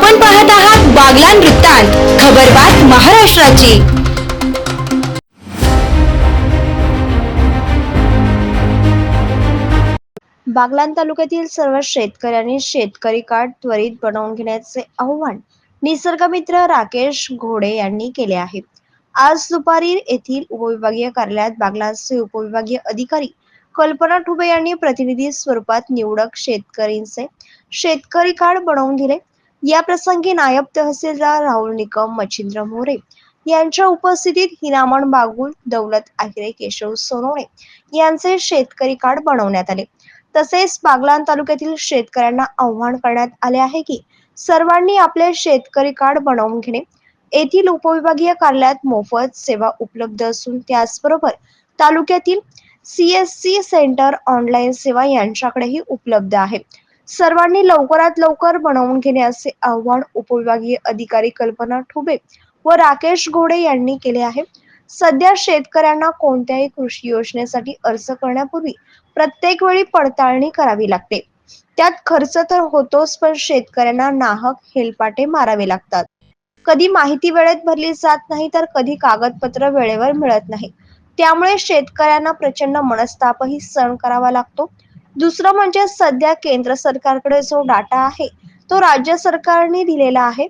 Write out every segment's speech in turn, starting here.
आपण पाहत आहात बागलान वृत्तांत खबरबात महाराष्ट्राची. बागलान तालुक्यातील सर्व शेतकऱ्यांनी शेतकरी कार्ड त्वरित बनवून घेण्याचे आव्हान निसर्गमित्र राकेश घोडे यांनी केले आहे. आज दुपारी येथील उपविभागीय कार्यालयात बागलानचे उपविभागीय अधिकारी कल्पना ठुबे यांनी प्रतिनिधी स्वरूपात निवडक शेतकरींचे शेतकरी कार्ड बनवून दिले. या प्रसंगी नायब तहसीलदार राहुल निकम मच्छिंद्र मोरे यांच्या उपस्थितीत हिरामण बागुल दौलत आहिरे केशव सोनवणे यांचे शेतकरी कार्ड बनवण्यात आले. तसेच बागलान तालुक्यातील शेतकऱ्यांना आव्हान करण्यात आले आहे की सर्वांनी आपले शेतकरी कार्ड बनवून घेणे. येथील उपविभागीय कार्यालयात मोफत सेवा उपलब्ध असून त्याचबरोबर तालुक्यातील सीएससी सेंटर ऑनलाईन सेवा यांच्याकडेही उपलब्ध आहे. सर्वांनी लवकरात लवकर बनवून घेणे असे आव्हान उपविभागीय अधिकारी कल्पना ठुबे व राकेश घोडे यांनी केले आहे. सध्या शेतकऱ्यांना कोणत्याही कृषी योजनेसाठी अर्ज करण्यापूर्वी प्रत्येक वेळी पडताळणी करावी लागते. त्यात खर्च तर होतोच पण शेतकऱ्यांना नाहक हेलपाटे मारावे लागतात. कधी माहिती वेळेत भरली जात नाही तर कधी कागदपत्र वेळेवर मिळत नाही. त्यामुळे शेतकऱ्यांना प्रचंड मनस्तापही सहन करावा लागतो. दुसरं म्हणजे सध्या केंद्र सरकारकडे जो डाटा आहे तो राज्य सरकारने दिलेला आहे.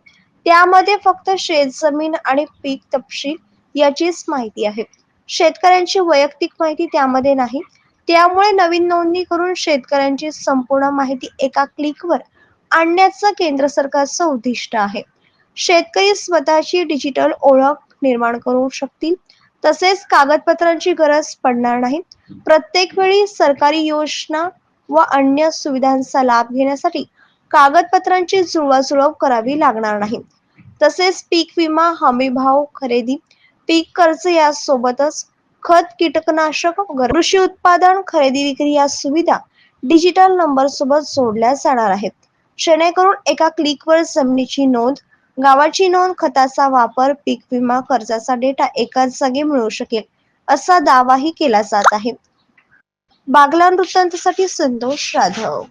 त्यामध्ये फक्त शेत जमीन आणि पीक तपशील याचीच माहिती आहे. शेतकऱ्यांची वैयक्तिक माहिती त्यामध्ये नाही. त्यामुळे नवीन नोंदणी करून शेतकऱ्यांची संपूर्ण माहिती एका क्लिकवर आणण्याचं केंद्र सरकारचं उद्दिष्ट आहे. शेतकरी स्वतःची डिजिटल ओळख निर्माण करू शकतील. तसेच कागदपत्रांची गरज पडणार नाही. प्रत्येक वेळी सरकारी योजना व अन्य सुविधांचा लाभ घेण्यासाठी कागदपत्रांची जुळवाजुळव करावी लागणार नाही. तसेच पीक विमा हमी भाव खरेदी पीक कर्ज यासोबतच खत कीटकनाशक कृषी उत्पादन खरेदी विक्री या सुविधा डिजिटल नंबर सोबत जोडल्या जाणार आहेत. जेणेकरून एका क्लिकवर जमिनीची नोंद गावाची नोंद खताचा वापर पीक विमा कर्जाचा डेटा एकाच जागी मिळू शकेल असा दावाही केला जात आहे. बागलान वृत्तांतासाठी संतोष जाधव